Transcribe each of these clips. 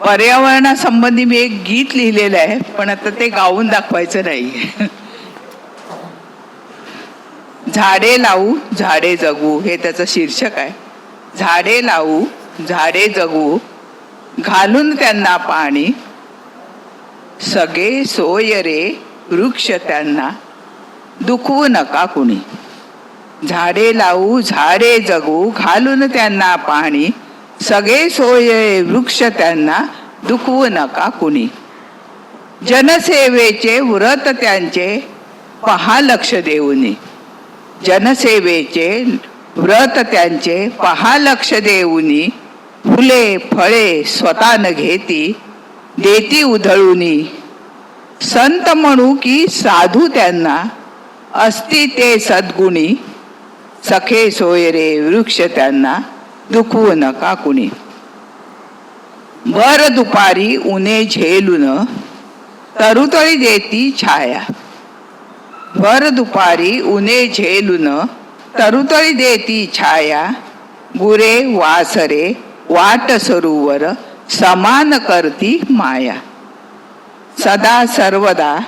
पर्यावरणासंबंधी मी एक गीत लिहिलेलं आहे पण आता ते गाऊन दाखवायचं नाही. झाडे लावू झाडे जगू हे त्याचं शीर्षक आहे. झाडे लावू झाडे जगू घालून त्यांना पाणी सगळे सोय रे वृक्ष त्यांना दुखवू नका कुणी. झाडे लावू झाडे जगू घालून त्यांना पाणी सगळे सोय वृक्ष त्यांना दुखवू नका कुणी. जनसेवेचे व्रत त्यांचे पहा लक्ष देऊनी. जनसेवेचे व्रत त्यांचे पहा लक्ष देऊनी. फुले फळे स्वतः न घेती देती उधळूनी. संत म्हणू की साधू त्यांना असती ते सद्गुणी. सखे सोयरे वृक्ष त्यांना दुखवू नका कुणी. भर दुपारी उन्हे झेलून तरुतळी देती छाया. भर दुपारी उन्हे झेलून तरुतळी देती छाया. गुरे वासरे वाट सरोवर समान करती माया. सदा सर्वदा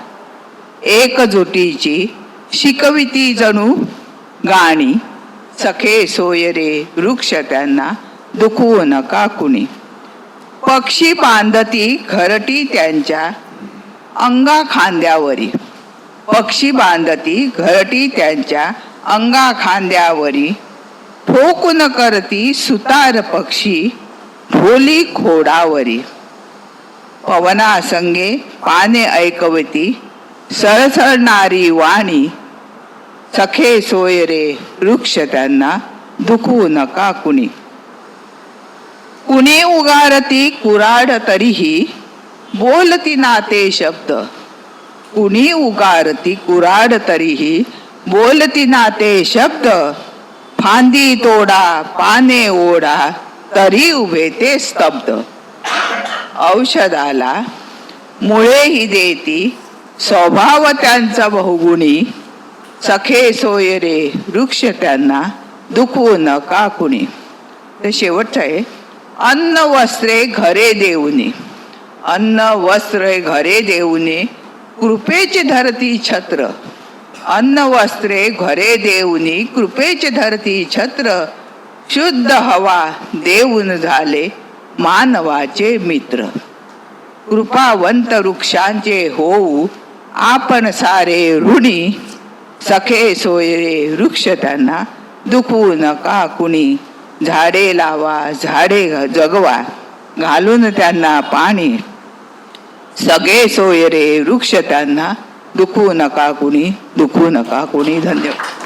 एकजुटीची शिकविती जणू गाणी. सखे सोयरे वृक्ष त्यांना दुखवू नका कुणी? पक्षी बांधती घरटी त्यांच्या अंगा खांद्यावरी. पक्षी बांधती घरटी त्यांच्या अंगा खांद्यावरी. ठोकून करती सुतार पक्षी ढोली खोडावरी. पवना संगे पाने ऐकवती सळसळणारी वाणी सखे सोय रे वृक्ष त्यांना दुखवू नका कुणी. कुणी उगारती कुराड तरीही बोलती नाते शब्द. कुणी उगारती कुराड तरीही बोलती नाते शब्द. फांदी तोडा पाने ओढा तरी उभे ते स्तब्ध. औषधाला मुळेही देती स्वभाव त्यांचा बहुगुणी सखे सोयरे वृक्ष त्यांना दुखवू नका कुणी. तर शेवटचं आहे अन्न वस्त्रे घरे देऊने. अन्न वस्त्रे घरे देऊने कृपेचे धरती छत्र. अन्न वस्त्रे घरे देऊनी कृपेचे धरती छत्र. शुद्ध हवा देऊन झाले मानवाचे मित्र. कृपावंत वृक्षांचे होऊ आपण सारे ऋणी. सखे सोयरे वृक्ष त्यांना दुखवू नका कुणी. झाडे लावा झाडे जगवा घालून त्यांना पाणी. सगळे सोयरे वृक्ष त्यांना दुखवू नका कुणी दुखवू नका कुणी. धन्यवाद.